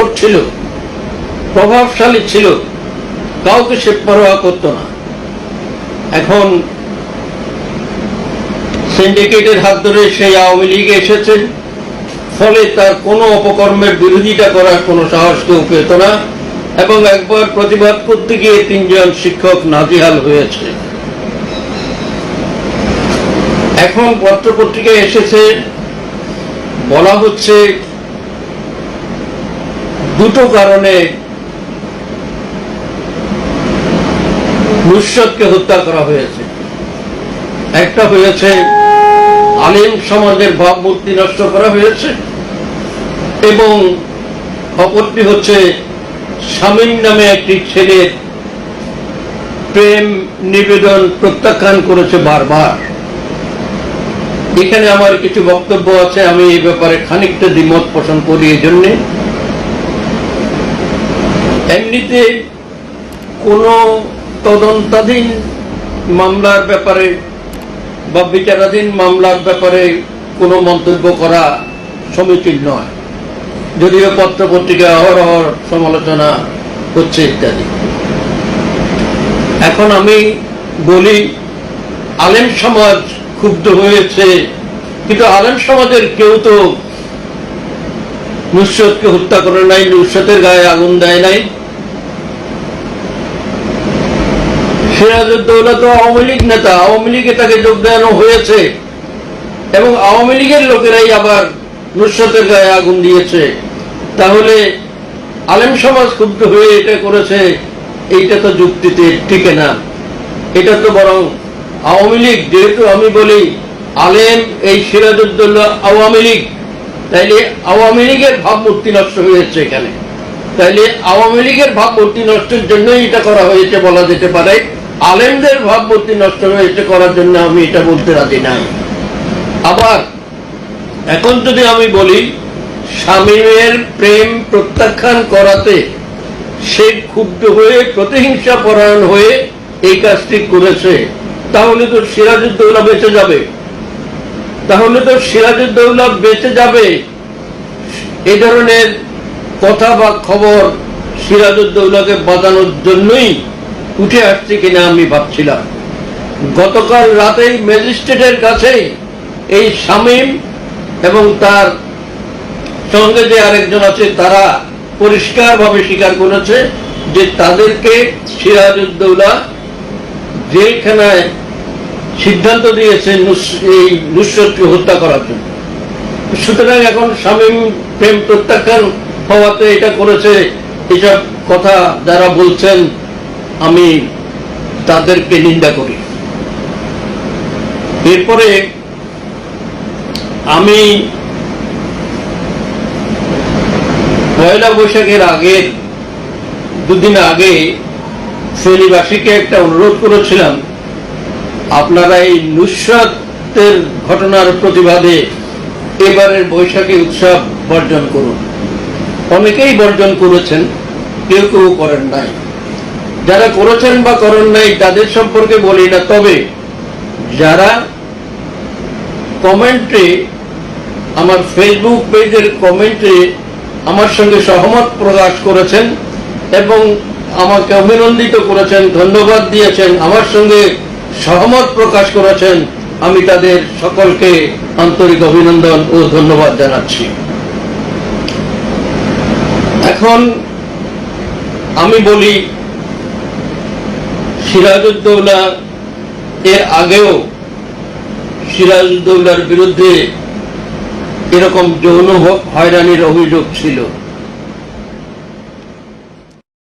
তৎপর ছিল, প্রভাবশালী ছিল, কাউকে সে পরোয়া করতো না। এখন সিন্ডিকেটের হাত ধরে সেই আওয়ামী লীগে এসেছে, ফলে তার কোনো অপকর্মের বিরোধিতা করার কোনো সাহস কেউ পেত না, এবং একবার প্রতিবাদ করতে গিয়ে তিনজন শিক্ষক নাজিহাল হয়েছে। এখন পত্রপত্রিকায় এসেছে, বলা হচ্ছে দুটো কারণে নুসরতকে হত্যা করা হয়েছে। একটা হয়েছে, আলিম সমাজের ভাবমূর্তি নষ্ট করা হয়েছে, এবং অপরটি হচ্ছে স্বামীর নামে একটি ছেলের প্রেম নিবেদন প্রত্যাখ্যান করেছে বারবার। এখানে আমার কিছু বক্তব্য আছে, আমি এই ব্যাপারে খানিকটা দ্বিমত পোষণ করি এই জন্যে। এমনিতে কোনো তদন্তাধীন মামলার ব্যাপারে বা বিচারাধীন মামলার ব্যাপারে কোনো মন্তব্য করা সমীচীন নয়। যদিও পত্র পত্রিকায় অহরহ সমালোচনা হচ্ছে ইত্যাদি। এখন আমি বলি, আলেম সমাজ ক্ষুব্ধ হয়েছে, কিন্তু আলেম সমাজের কেউ তো নুসরতকে হত্যা করে নাই, নুসরতের গায়ে আগুন দেয় নাই। সিরাজউদ্দৌলা তো আওয়ামী লীগ নেতা, আওয়ামী লীগে তাকে যোগ দেওয়ানো হয়েছে। এবং আওয়ামী লীগের লোকেরাই আবার নুসরতের গায়ে আগুন দিয়েছে। তাহলে আলেম সমাজ ক্ষুব্ধ হয়ে এটা করেছে, এইটা তো যুক্তিতে টিকে না। এটা তো বরং আওয়ামী লীগ, যেহেতু আমি বলি আলেম, এই সিরাজউদ্দৌলা আওয়ামী লীগ, তাইলে আওয়ামী লীগের ভাবমূর্তি নষ্ট হয়েছে এখানে। তাইলে আওয়ামী লীগের ভাবমূর্তি নষ্টের জন্যই এটা করা হয়েছে বলা যেতে পারে। আলেমদের ভাবমূর্তি নষ্ট হয়েছে করার জন্য আমি এটা বলতে রাজি নাই আবার, এখন যদি আমি বলি, স্বামীর প্রেম প্রত্যাখ্যান করাতে সে ক্ষুব্ধ হয়ে, প্রতিহিংসা পরায়ণ হয়ে এই কাজটি করেছে, তাহলে তো সিরাজউদ্দৌলা বেঁচে যাবে। তাহলে তো সিরাজুদ্দৌলা বেঁচে যাবে। এ ধরনের কথা বা খবর সিরাজুদ্দৌলাকে বাঁচানোর জন্যই উঠে আসছে কিনা আমি ভাবছিলাম। গতকাল রাতেই ম্যাজিস্ট্রেটের কাছে এই শামীম এবং তার সঙ্গে যে আরেকজন আছে, তারা পরিষ্কারভাবে স্বীকার করেছে যে তাদেরকে সিরাজউদ্দৌলা যেখানে সিদ্ধান্ত দিয়েছে এই নুসরতকে হত্যা করার জন্য। সুতরাং এখন স্বামী প্রেম প্রত্যাখ্যান হওয়াতে এটা করেছে, এসব কথা যারা বলছেন আমি তাদেরকে নিন্দা করি। এরপরে আমি পয়লা বৈশাখের আগের দুদিন আগে ফেনীবাসীকে একটা অনুরোধ করেছিলাম, আপনারা এই নুসরাতের ঘটনার প্রতিবাদে এবারের বৈশাখী উৎসব বর্জন করুন। অনেকেই বর্জন করেছেন, কেউ কেউ করেন নাই। যারা করেছেন বা করেন নাই, তাদের সম্পর্কে বলি না। তবে যারা কমেন্টে, আমার ফেসবুক পেজের কমেন্টে আমার সঙ্গে সহমত প্রকাশ করেছেন এবং আমাকে অভিনন্দিত করেছেন, ধন্যবাদ দিয়েছেন, আমার সঙ্গে সহমত প্রকাশ করেছেন, আমি তাদের সকলকে আন্তরিক অভিনন্দন ও ধন্যবাদ জানাচ্ছি। এখন আমি বলি সিরাজউদ্দৌলা এর আগেও সিরাজউদ্দৌলার বিরুদ্ধে এরকম যৌন হয়রানির অভিযোগ ছিল।